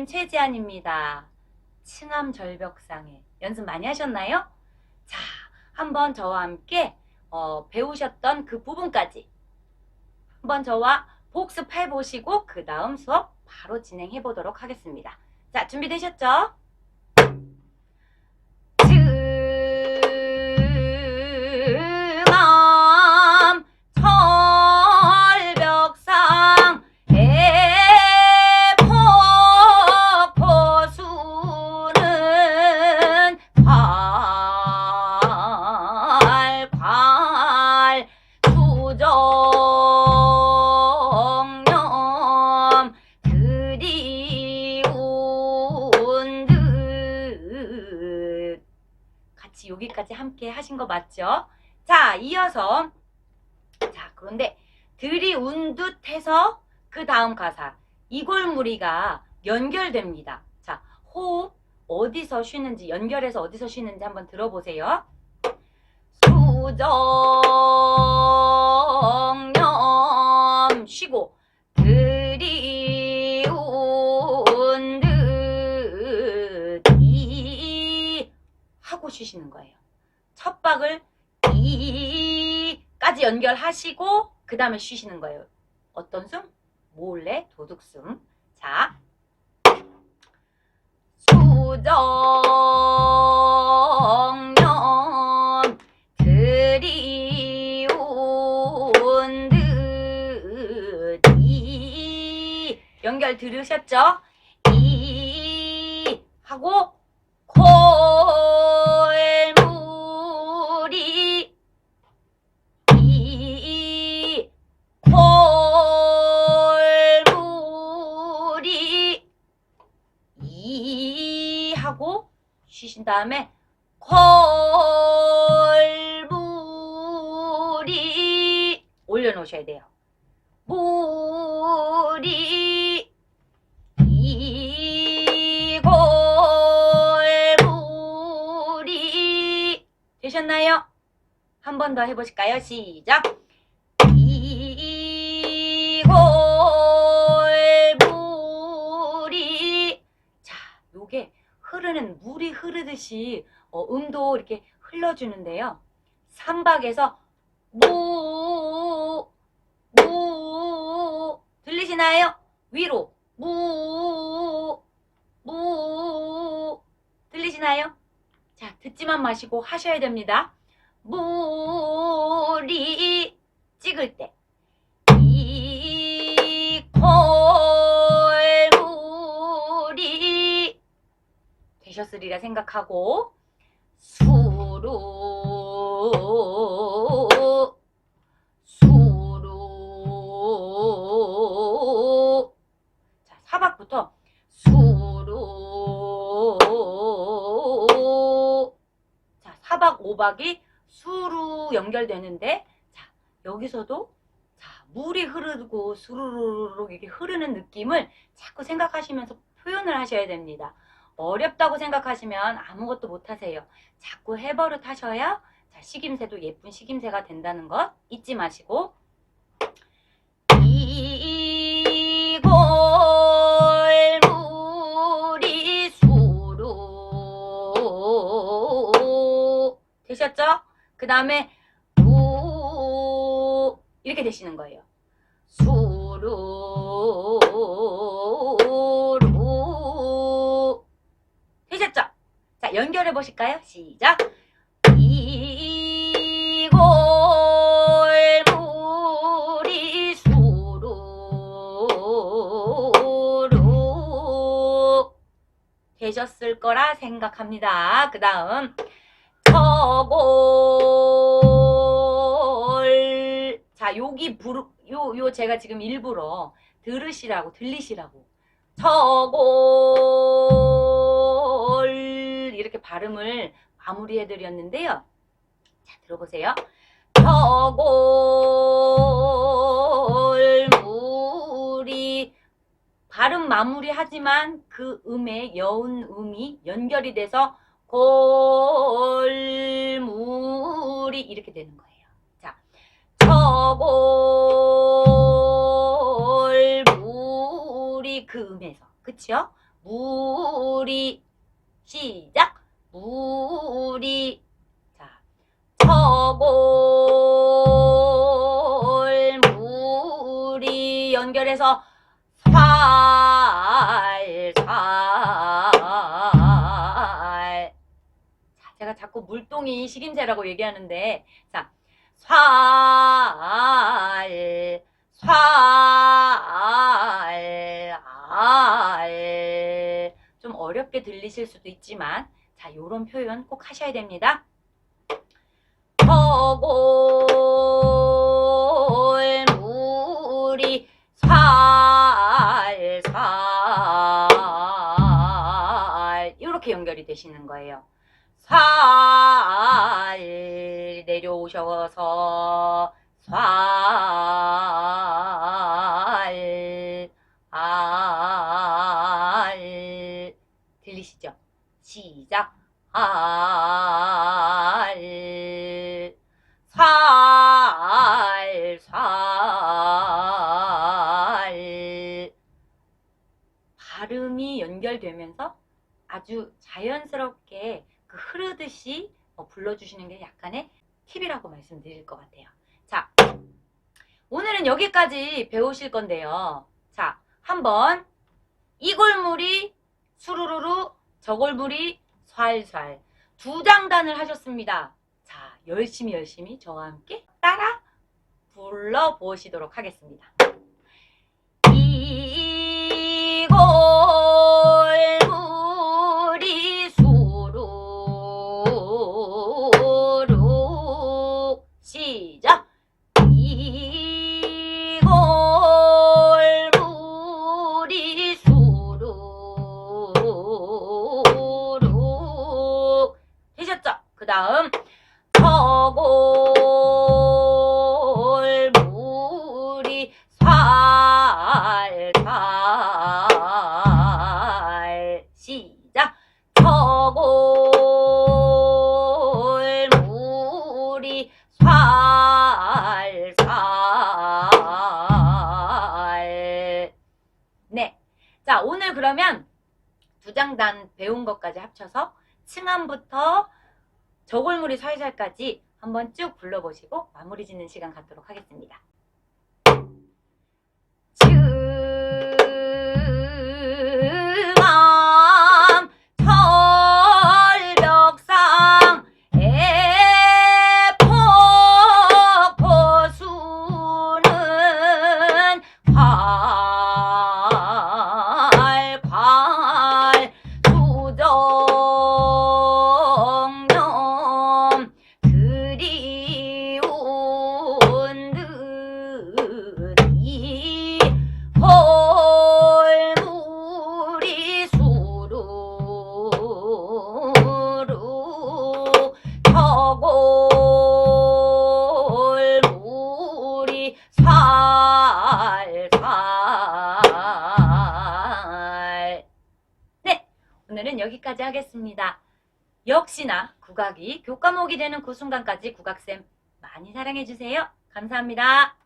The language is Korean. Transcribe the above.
국악쌤 최지안입니다 층암 절벽상에 연습 많이 하셨나요? 자 한번 저와 함께 어, 배우셨던 그 부분까지 한번 저와 복습해 보시고 그 다음 수업 바로 진행해 보도록 하겠습니다 자 준비되셨죠? 거 맞죠? 자, 이어서 자, 그런데 들이운 듯 해서 그 다음 가사 이골무리가 연결됩니다. 자, 호흡 어디서 쉬는지 연결해서 어디서 쉬는지 한번 들어보세요. 수정념 쉬고 들이운 듯이 하고 쉬시는 거예요. 첫 박을 이까지 연결하시고 그 다음에 쉬시는 거예요. 어떤 숨? 몰래 도둑숨. 자, 수정념 들이운 듯이 연결 들으셨죠? 이 하고 쉬신 다음에 콜무리 올려놓으셔야 돼요. 무리 이골무리 되셨나요? 한 번 더 해보실까요? 시작. 흐르듯이 어, 음도 이렇게 흘러주는데요. 삼박에서 무, 무 들리시나요? 위로 무, 무 들리시나요? 자, 듣지만 마시고 하셔야 됩니다. 물이 찍을 때 이골 되셨으리라 생각하고 수루 수루 자 사박부터 수루 자 사박 오박이 수루 연결되는데 자 여기서도 자 물이 흐르고 수루루룩 이렇게 흐르는 느낌을 자꾸 생각하시면서 표현을 하셔야 됩니다. 어렵다고 생각하시면 아무것도 못 하세요. 자꾸 해버릇 하셔야 자, 식임새도 예쁜 식임새가 된다는 것 잊지 마시고 이골물이 수루 되셨죠? 그 다음에 루 이렇게 되시는 거예요. 수루 해 보실까요? 시작. 되셨을 거라 생각합니다. 그 다음 저골 자 여기 부르 요, 요 제가 지금 일부러 들으시라고 들리시라고 저골 이렇게 발음을 마무리해 드렸는데요. 자 들어보세요. 저골 물이 발음 마무리하지만 그 음의 여운 음이 연결이 돼서 골무 물이 이렇게 되는 거예요. 자, 저골 물이 금에서 그치요? 물이 시작 물이 자 저골 물이 연결해서 제가 자꾸 물동이 식임새라고 얘기하는데 자 살, 살, 알. 좀 어렵게 들리실 수도 있지만, 자, 요런 표현 꼭 하셔야 됩니다. 저골 물이 살, 살. 이렇게 연결이 되시는 거예요. 살 내려오셔서 살 알 살, 살. 발음이 연결되면서 아주 자연스럽게 그 흐르듯이 어, 불러주시는 게 약간의 팁이라고 말씀드릴 것 같아요. 자, 오늘은 여기까지 배우실 건데요. 자, 한번 이 골물이 수루루루, 저 골물이 쇠쇠 두 장단을 하셨습니다. 자, 열심히 열심히 저와 함께 따라 불러보시도록 하겠습니다. 다음 저골물이 살살 시작. 저골물이 살살 네. 자, 오늘 그러면 두 장단 배운 것까지 합쳐서 층암부터 저골물이 살살까지 한번 쭉 불러보시고 마무리 짓는 시간 갖도록 하겠습니다. 층 여기까지 하겠습니다. 역시나 국악이 교과목이 되는 그 순간까지 국악쌤 많이 사랑해주세요. 감사합니다